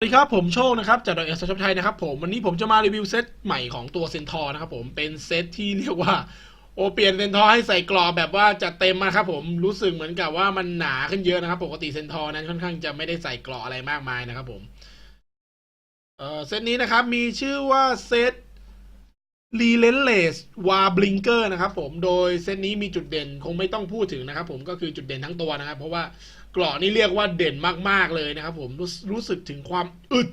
สวัสดีครับ ผมโชคนะครับ จากดอยเอสช็อปไทยนะครับผมวันนี้ผมจะมารีวิวเซตใหม่ของตัวเซนทอร์นะครับผมเป็นเซตที่เรียกว่า โอเปลี่ยนเซนทอร์ให้ใส่กรอบแบบว่าจะเต็มมาครับผมรู้สึกเหมือนกับว่ามันหนาขึ้นเยอะนะครับ ปกติเซนทอร์นั้นค่อนข้างจะไม่ได้ใส่กรอบอะไรมากมายนะครับผมเออเซตนี้นะครับมีชื่อว่าเซต Relentless War Blinker นะครับผมโดยเซตนี้มีจุดเด่นคงไม่ต้องพูดถึงนะครับผมก็คือจุดเด่นทั้งตัวนะครับ เพราะว่ากราะนี่เรียกว่าเด่นมากๆเลยนะครับผมรู้รู้สึกถึงความอึด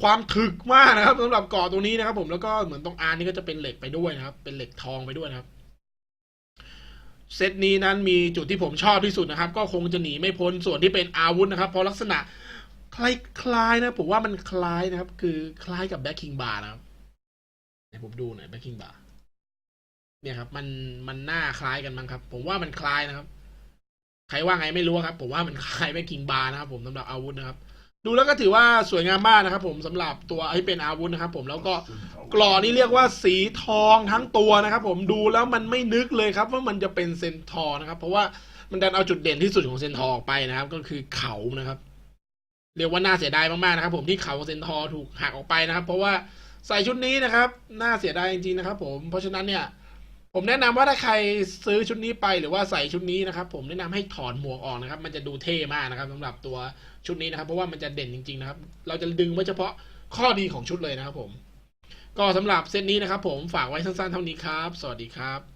ความถึกมากนะครับสำหรับกราะตัวนี้นะครับ ผมแล้วก็เหมือนตรงอาร์นี่ก็จะเป็นเหล็กไปด้วยนะครับ เป็นเหล็กทองไปด้วยนะครับเซตนี้นั้นมีจุดที่ผมชอบที่สุดนะครับ ก็คงจะหนีไม่พ้นส่วนที่เป็นอาวุธนะครับ เพราะลักษณะคล้ายๆนะผมว่ามันคล้ายนะครับ คือคล้ายกับแบ็คคิงบาร์นะครับ เดี๋ยผมดูหน่อยแบ็คคิงบาร์เนี่ยครับ มันมันหน้าคล้ายกันมั้งครับ ผมว่ามันคล้ายนะครับ ใครว่าไงไม่รู้ครับ ผมว่ามันคล้ายแบ็คคิงบาร์นะครับ ผมสำหรับอาวุธนะครับ ดูแล้วก็ถือว่าสวยงามมากนะครับ ผมสำหรับตัวที่เป็นอาวุธนะครับ ผมแล้วก็กรอนี่เรียกว่าสีทองทั้งตัวนะครับ ผมดูแล้วมันไม่นึกเลยครับ ว่ามันจะเป็นเซนทอร์นะครับ เพราะว่ามันดันเอาจุดเด่นที่สุดของเซนทอร์ออกไปนะครับ ก็คือเขานะครับเรียกว่าน่าเสียดายมากๆนะครับ ผมที่เขาเซนทอถูกหักออกไปนะครับ เพราะว่า ใส่ชุดนี้นะครับ น่าเสียดายจริงๆนะครับ ผมเพราะฉะนั้นเนี่ย ผมแนะนำว่าถ้าใครซื้อชุดนี้ไปหรือว่าใส่ชุดนี้นะครับ ผมแนะนำให้ถอดหมวกออกนะครับ มันจะดูเท่มากนะครับสำหรับตัวชุดนี้นะครับ เพราะว่ามันจะเด่นจริง ๆ นะครับ เราจะดึงไว้เฉพาะข้อดีของชุดเลยนะครับ ผม ก็สำหรับเซตนี้นะครับ ผมฝากไว้สั้นๆเท่านี้ครับ สวัสดีครับ